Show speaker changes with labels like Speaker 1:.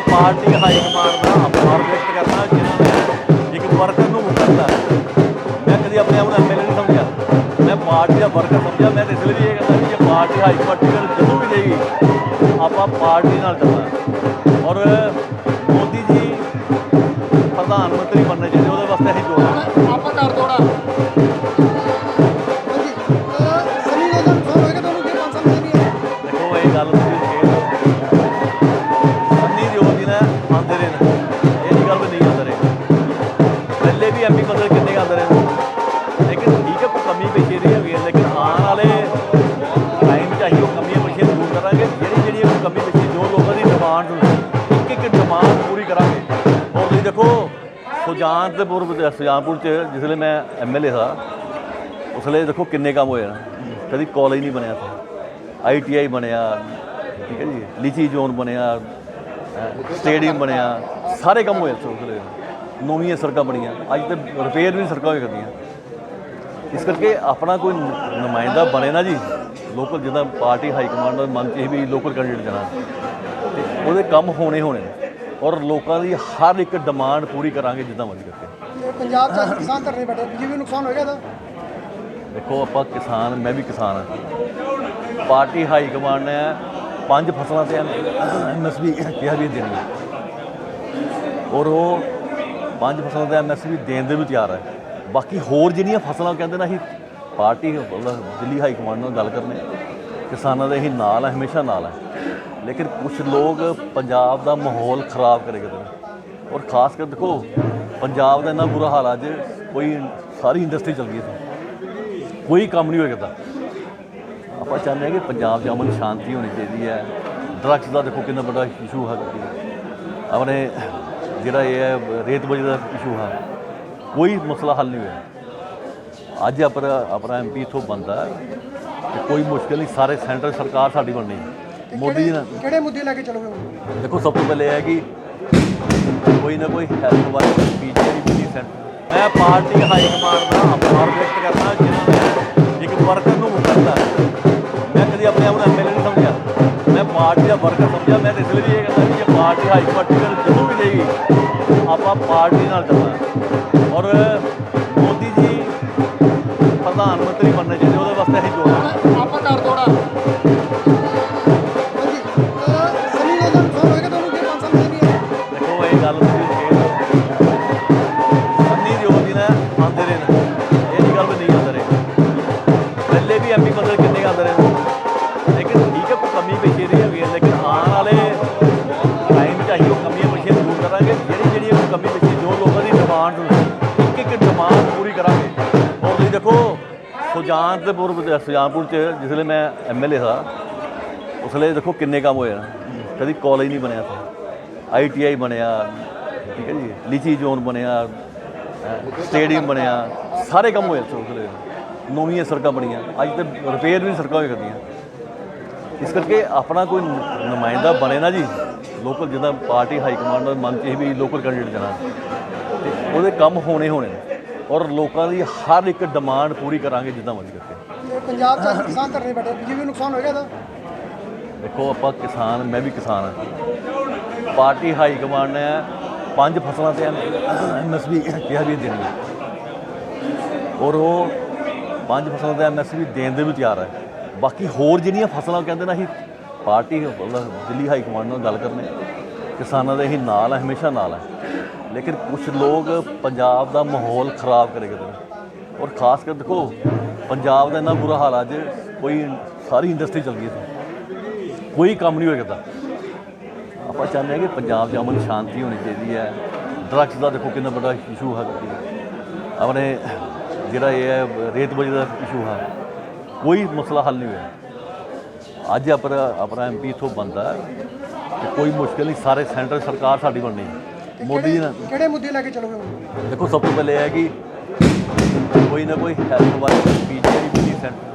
Speaker 1: ਮੈਂ party high command ਦਾ ਆਭਾਰ ਵਿਅਕਤ ਕਰਦਾ ਜਿਨ੍ਹਾਂ ਨੇ ਇੱਕ ਵਰਕਰ ਨੂੰ ਮੁਕਰਦਾ ਮੈਂ ਕਦੀ ਆਪਣੇ ਆਪ ਨੂੰ ਐਮਐਲਏ ਨਹੀਂ ਸਮਝਿਆ। ਮੈਂ ਪਾਰਟੀ ਦਾ ਵਰਕਰ ਸਮਝਿਆ। ਮੈਂ ਇਸ ਲਈ ਇਹ ਕਹਿੰਦਾ ਕਿ ਜੇ ਪਾਰਟੀ ਹਾਈ ਕਮਾਂਡ ਜਦੋਂ ਵੀ ਦੇਗੀ ਆਪਾਂ ਪਾਰਟੀ ਨਾਲ ਚੱਲਣਾ ਔਰ ਮੋਦੀ ਜੀ ਪ੍ਰਧਾਨ ਮੰਤਰੀ ਬਣਨੇ ਚਾਹੀਦੇ, ਉਹਦੇ ਵਾਸਤੇ ਅਸੀਂ ਜੋੜਾਂਗੇ
Speaker 2: ਆਪਾਂ ਕਰ ਦੋੜਾ।
Speaker 1: ਕਮੀ ਪੇਸ਼ੀ ਲੇਕਿਨ ਆਉਣ ਵਾਲੇ ਟਾਈਮ ਚ ਅਸੀਂ ਉਹ ਕਮੀਆਂ ਪੇਸ਼ੀਆਂ ਦੂਰ ਕਰਾਂਗੇ। ਜਿਹੜੀ ਜਿਹੜੀ ਕੋਈ ਕਮੀ ਪੇਸ਼ੀ ਜੋ ਲੋਕਾਂ ਦੀ ਡਿਮਾਂਡ ਇੱਕ ਇੱਕ ਡਿਮਾਂਡ ਪੂਰੀ ਕਰਾਂਗੇ। ਔਰ ਤੁਸੀਂ ਦੇਖੋ, ਸੁਜਾਨਪੁਰ ਸੁਜਾਨਪੁਰ ਚ ਜਿਸ ਵੇਲੇ ਮੈਂ ਐਮਐਲਏ ਸਾਂ, ਉਸ ਵੇਲੇ ਦੇਖੋ ਕਿੰਨੇ ਕੰਮ ਹੋਏ ਨਾ ਕਦੀ ਕਾਲਜ ਨਹੀਂ ਬਣਿਆ ਸੀ ਆਈਟੀਆਈ ਬਣਿਆ, ਠੀਕ ਹੈ ਜੀ। ਲੀਚੀ ਜ਼ੋਨ ਬਣਿਆ ਸਟੇਡੀਅਮ ਬਣਿਆ। ਸਾਰੇ ਕੰਮ ਹੋਏ ਉਸ ਵੇਲੇ। ਨਵੀਆਂ ਸੜਕਾਂ ਬਣੀਆਂ। ਅੱਜ ਤੇ ਰਿਪੇਅਰ ਵੀ ਸੜਕਾਂ ਹੋਈ ਕਰਦੀਆਂ ਇਸ ਕਰਕੇ ਆਪਣਾ ਕੋਈ ਨੁਮਾਇੰਦਾ ਬਣੇ ਨਾ ਜੀ। ਲੋਕਲ ਜਿੱਦਾਂ ਪਾਰਟੀ ਹਾਈ ਕਮਾਂਡ ਦਾ ਮਨ ਚ ਇਹ ਵੀ ਲੋਕਲ ਕੈਂਡੀਡੇਟ ਜਾਣਾ। ਤੇ ਉਹਦੇ ਕੰਮ ਹੋਣੇ ਹੋਣੇ ਔਰ ਲੋਕਾਂ ਦੀ ਹਰ ਇੱਕ ਡਿਮਾਂਡ ਪੂਰੀ ਕਰਾਂਗੇ ਜਿੱਦਾਂ ਮਰਜ਼ੀ ਕਰਕੇ।
Speaker 2: ਪੰਜਾਬ ਚ ਕਿਸਾਨ ਧਰਨੇ ਬੈਠੇ ਜਿਵੇਂ ਨੁਕਸਾਨ ਹੋਏਗਾ ਤਾਂ?
Speaker 1: ਦੇਖੋ ਆਪਾਂ ਕਿਸਾਨ ਮੈਂ ਵੀ ਕਿਸਾਨ ਹਾਂ। ਪਾਰਟੀ ਹਾਈ ਕਮਾਂਡ ਨੇ ਪੰਜ ਫਸਲਾਂ ਤੇ ਐਮਐਸਪੀ ਕਿਹਾ ਵੀ ਦੇਣੀ ਔਰ ਉਹ ਪੰਜ ਫਸਲਾਂ ਤੇ ਐਮਐਸਪੀ ਦੇਣ ਦੇ ਵੀ ਤਿਆਰ ਹੈ। ਬਾਕੀ ਹੋਰ ਜਿਹੜੀਆਂ ਫਸਲਾਂ ਕਹਿੰਦੇ ਨਾ ਅਸੀਂ ਪਾਰਟੀ ਮਤਲਬ ਦਿੱਲੀ ਹਾਈ ਕਮਾਂਡ ਨਾਲ ਗੱਲ ਕਰਨੇ ਕਿਸਾਨਾਂ ਦੇ ਅਸੀਂ ਨਾਲ ਹੈ ਹਮੇਸ਼ਾ ਨਾਲ ਹੈ ਲੇਕਿਨ ਕੁਝ ਲੋਕ ਪੰਜਾਬ ਦਾ ਮਾਹੌਲ ਖਰਾਬ ਕਰੇ ਕਰਦੇ ਔਰ ਖਾਸ ਕਰ ਦੇਖੋ, ਪੰਜਾਬ ਦਾ ਇੰਨਾ ਬੁਰਾ ਹਾਲ ਅੱਜ ਕੋਈ ਸਾਰੀ ਇੰਡਸਟਰੀ ਚੱਲ ਗਈ ਇੱਥੇ। ਕੋਈ ਕੰਮ ਨਹੀਂ ਹੋਇਆ ਕਰਦਾ ਆਪਾਂ ਚਾਹੁੰਦੇ ਹਾਂ ਕਿ ਪੰਜਾਬ 'ਚ ਅਮਨ ਸ਼ਾਂਤੀ ਹੋਣੀ ਚਾਹੀਦੀ ਹੈ। ਡਰੱਗਸ ਦਾ ਦੇਖੋ ਕਿੰਨਾ ਵੱਡਾ ਇਸ਼ੂ ਹੈ ਆਪਣੇ ਜਿਹੜਾ ਇਹ ਹੈ, ਰੇਤ ਬਜੇ ਦਾ ਇਸ਼ੂ ਹੈ ਕੋਈ ਮਸਲਾ ਹੱਲ ਨਹੀਂ ਹੋਇਆ। ਅੱਜ ਆਪਣਾ ਆਪਣਾ ਐਮਪੀ ਇਥੋਂ ਬੰਦਾ ਕਿ ਕੋਈ ਮੁਸ਼ਕਿਲ ਨਹੀਂ ਸਾਰੇ ਸੈਂਟਰ ਸਰਕਾਰ ਸਾਡੀ ਬਣਨੀ। ਮੋਦੀ ਜੀ ਨਾਲ
Speaker 2: ਕਿਹੜੇ ਮੁੱਦੇ ਲੈ ਕੇ ਚੱਲੋਗੇ?
Speaker 1: ਦੇਖੋ ਸਭ ਤੋਂ ਪਹਿਲੇ ਇਹ ਹੈ ਕਿ ਕੋਈ ਨਾ ਕੋਈ ਹੈਲਥ ਵਾਲੀ ਪੀਜੀਆਈ ਵੀ ਸੈਂਟਰ। ਮੈਂ ਪਾਰਟੀ ਹਾਈ ਕਮਾਂਡ ਦਾ ਆਭਾਰ ਵਿਅਕਤ ਕਰਦਾ ਜਿਨ੍ਹਾਂ ਨੇ ਇੱਕ ਵਰਕਰ ਨੂੰ ਮੁਕਰਦਾ ਮੈਂ ਕਦੀ ਆਪਣੇ ਆਪ ਨੂੰ ਐਮਐਲਏ ਨਹੀਂ ਸਮਝਿਆ। ਮੈਂ ਪਾਰਟੀ ਦਾ ਵਰਕਰ ਸਮਝਿਆ। ਮੈਂ ਤਾਂ ਇਸ ਲਈ ਇਹ ਕਹਿੰਦਾ ਜੇ ਪਾਰਟੀ ਹਾਈ ਕਮਾਂਡ ਜਦੋਂ ਵੀ ਦੇਗੀ ਆਪਾਂ ਪਾਰਟੀ ਨਾਲ ਚੱਲਣਾ ਔਰ ਮੋਦੀ ਸੁਜਾਨਪੁਰ ਸੁਜਾਨਪੁਰ ਚ ਜਿਸ ਵੇਲੇ ਮੈਂ ਐਮਐਲਏ ਸਾਂ, ਉਸ ਵੇਲੇ ਦੇਖੋ ਕਿੰਨੇ ਕੰਮ ਹੋਏ ਨਾ ਕਦੀ ਕਾਲਜ ਨਹੀਂ ਬਣਿਆ ਸੀ। ਆਈਟੀਆਈ ਬਣਿਆ, ਠੀਕ ਹੈ ਜੀ। ਲੀਚੀ ਜ਼ੋਨ ਬਣਿਆ ਸਟੇਡੀਅਮ ਬਣਿਆ, ਸਾਰੇ ਕੰਮ ਹੋਏ ਉਸ ਵੇਲੇ। ਨਵੀਆਂ ਸੜਕਾਂ ਬਣੀਆਂ। ਅੱਜ ਤੇ ਰਿਪੇਅਰ ਵੀ ਸੜਕਾਂ ਹੋਈ ਕਰਦੀਆਂ ਇਸ ਕਰਕੇ ਆਪਣਾ ਕੋਈ ਨੁਮਾਇੰਦਾ ਬਣੇ ਨਾ ਜੀ। ਲੋਕਲ ਜਿੱਦਾਂ ਪਾਰਟੀ ਹਾਈ ਕਮਾਂਡ ਦਾ ਮਨ ਚ ਇਹ ਵੀ ਲੋਕਲ ਕੈਂਡੀਡੇਟ ਜਾਣਾ। ਤੇ ਉਹਦੇ ਕੰਮ ਹੋਣੇ ਹੋਣੇ ਔਰ ਲੋਕਾਂ ਦੀ ਹਰ ਇੱਕ ਡਿਮਾਂਡ ਪੂਰੀ ਕਰਾਂਗੇ ਜਿੱਦਾਂ ਮਰਜ਼ੀ ਕਰਕੇ।
Speaker 2: ਪੰਜਾਬ ਚ ਅੱਜ ਕਿਸਾਨ ਧਰਨੇ ਬੈਠੇ ਜਿਵੇਂ ਨੁਕਸਾਨ ਹੋਏਗਾ ਤਾਂ
Speaker 1: ਦੇਖੋ ਆਪਾਂ ਕਿਸਾਨ ਮੈਂ ਵੀ ਕਿਸਾਨ ਹਾਂ। ਪਾਰਟੀ ਹਾਈ ਕਮਾਂਡ ਨੇ ਪੰਜ ਫਸਲਾਂ ਤੇ ਐਮਐਸਪੀ ਕਿਹਾ ਵੀ ਦੇਣੀ ਔਰ ਉਹ ਪੰਜ ਫਸਲਾਂ ਤੇ ਐਮਐਸਪੀ ਦੇਣ ਦੇ ਵੀ ਤਿਆਰ ਹੈ। ਬਾਕੀ ਹੋਰ ਜਿਹੜੀਆਂ ਫਸਲਾਂ ਕਹਿੰਦੇ ਨੇ ਅਸੀਂ ਪਾਰਟੀ ਦਿੱਲੀ ਹਾਈ ਕਮਾਂਡ ਨਾਲ ਗੱਲ ਕਰਨੇ ਕਿਸਾਨਾਂ ਦੇ ਅਸੀਂ ਨਾਲ ਹੈ ਹਮੇਸ਼ਾ ਨਾਲ ਹੈ। ਲੇਕਿਨ ਕੁਝ ਲੋਕ ਪੰਜਾਬ ਦਾ ਮਾਹੌਲ ਖਰਾਬ ਕਰੇ ਕਰਦੇ ਔਰ ਖਾਸ ਕਰ ਦੇਖੋ, ਪੰਜਾਬ ਦਾ ਇੰਨਾ ਬੁਰਾ ਹਾਲ ਆ, ਅੱਜ ਕੋਈ ਸਾਰੀ ਇੰਡਸਟਰੀ ਚੱਲ ਗਈ ਇੱਥੇ। ਕੋਈ ਕੰਮ ਨਹੀਂ ਹੋਇਆ ਕਰਦਾ ਆਪਾਂ ਚਾਹੁੰਦੇ ਹਾਂ ਕਿ ਪੰਜਾਬ 'ਚ ਅਮਨ ਸ਼ਾਂਤੀ ਹੋਣੀ ਚਾਹੀਦੀ ਹੈ। ਡਰੱਗਸ ਦਾ ਦੇਖੋ ਕਿੰਨਾ ਵੱਡਾ ਇਸ਼ੂ ਹੈ। ਆਪਣੇ ਜਿਹੜਾ ਇਹ ਹੈ, ਰੇਤ ਬਜੇ ਦਾ ਇਸ਼ੂ ਹੈ। ਕੋਈ ਮਸਲਾ ਹੱਲ ਨਹੀਂ ਹੋਇਆ। ਅੱਜ ਆਪਣਾ ਆਪਣਾ ਐਮਪੀ ਇਥੋਂ ਬੰਦਾ ਕਿ ਕੋਈ ਮੁਸ਼ਕਿਲ ਨਹੀਂ, ਸਾਰੇ ਸੈਂਟਰ ਸਰਕਾਰ ਸਾਡੀ ਬਣਨੀ ਹੈ। ਮੋਦੀ ਜੀ ਨਾਲ
Speaker 2: ਕਿਹੜੇ ਮੁੱਦੇ ਲੈ ਕੇ ਚੱਲੋਗੇ ਹੁਣ?
Speaker 1: ਦੇਖੋ ਸਭ ਤੋਂ ਪਹਿਲੇ ਇਹ ਹੈ ਕਿ ਕੋਈ ਨਾ ਕੋਈ ਹੈਲਥ ਵਾਲੀ ਪੀਜੀਆਈ ਵੀ ਸੈਂਟਰ